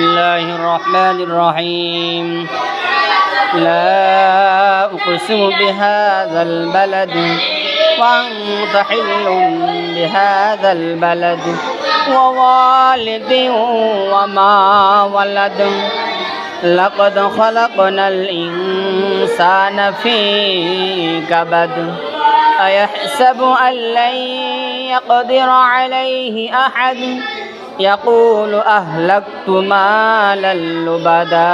الله الرحمن الرحيم. لا أقسم بهذا البلد وأنت حل بهذا البلد ووالد وما ولد. لقد خلقنا الإنسان في كبد. أيحسب أن لن يقدر عليه أحد؟ يقول أهلكت مالا لبدا.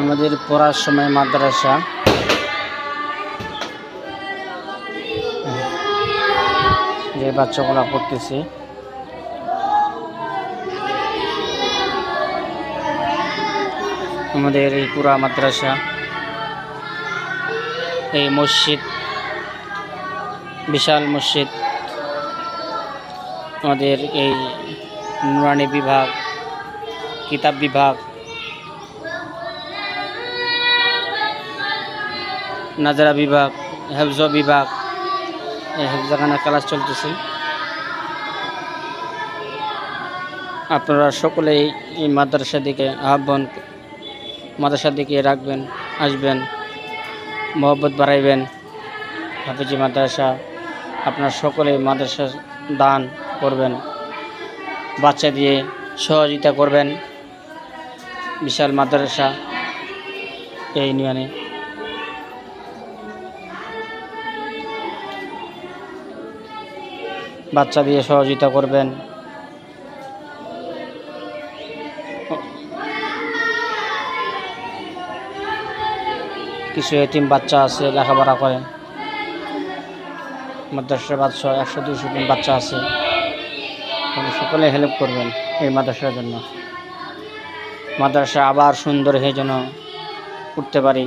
আমাদের পড়ার সময় মাদ্রাসা। যে বাচ্চাগুলো পড়তেছে। আমাদের এই পুরা মাদ্রাসা, এই মসজিদ, বিশাল মসজিদ, আমাদের এই নুরানি বিভাগ, কিতাব বিভাগ নাজারা বিভাগ, হেফজ বিভাগ হেফজাখানা ক্লাস চলতেছে। আপনারা সকলেই এই মাদ্রাসার দিকে আহ্বান, মাদ্রাসার দিকে রাখবেন, আসবেন, মহব্বত বাড়াইবেন। হাফিজি মাদ্রাসা, আপনার সকলে মাদ্রাসা দান করবেন, বাচ্চা দিয়ে সহযোগিতা করবেন। বিশাল মাদ্রাসা, এই ইউনিয়নে। বাচ্চা দিয়ে সহযোগিতা করবেন। কিছু এতিম বাচ্চা আছে, লেখাপড়া করে মাদ্রাসার বাচ্চা একশো দুশো জন বাচ্চা আছে। সকলে হেল্প করবেন এই মাদ্রাসার জন্য। মাদ্রাসা আবার সুন্দর হয়ে যেন উঠতে পারি।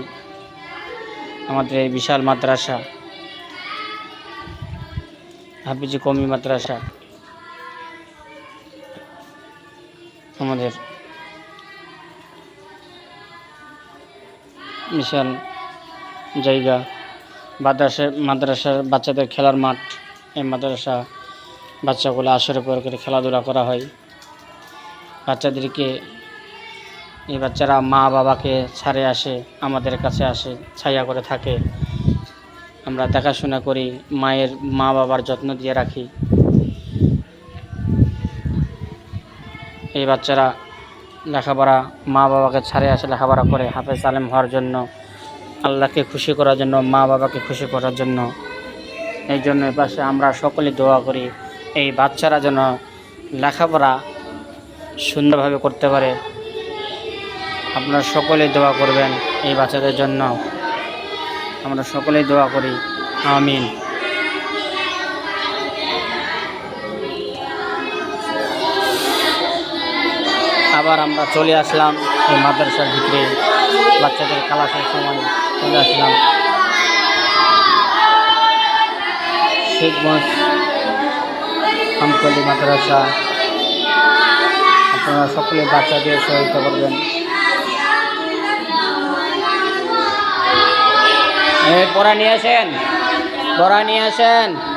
আমাদের এই বিশাল মাদ্রাসা। হাফিজি কমি মাদ্রাসা। আমাদের বিশাল জায়গা, মাদ্রাসা, মাদ্রাসার বাচ্চাদের খেলার মাঠ, এই মাদ্রাসা বাচ্চাগুলো আসরে পর করে খেলাধুলা করা হয়। বাচ্চাদেরকে, এই বাচ্চারা মা বাবাকে ছাড়ে আসে, আমাদের কাছে আসে, ছায়া করে থাকে। আমরা দেখাশোনা করি, মায়ের মা বাবার যত্ন দিয়ে রাখি। এই বাচ্চারা লেখাপড়া মা বাবাকে ছাড়ে আসে লেখাপড়া করে হাফেজ আলেম হওয়ার জন্য, আল্লাহকে খুশি করার জন্য মা বাবাকে খুশি করার জন্য। এই জন্য পাশে আমরা সকলে দোয়া করি, এই বাচ্চারা যেন লেখাপড়া সুন্দরভাবে করতে পারে। আপনারা সকলে দোয়া করবেন এই বাচ্চাদের জন্য। আমরা সকলেই দোয়া করি। আমিন। আবার আমরা চলে আসলাম এই মাদ্রাসার ভিতরে। বাচ্চাদের ক্লাসের সময় চলে আসলাম। শেখগঞ্জ মাদ্রাসা। আপনারা সকলে বাচ্চাদের সহায়তা করবেন। পড়া নিয়ে আসেন। পড়া নিয়ে আসেন।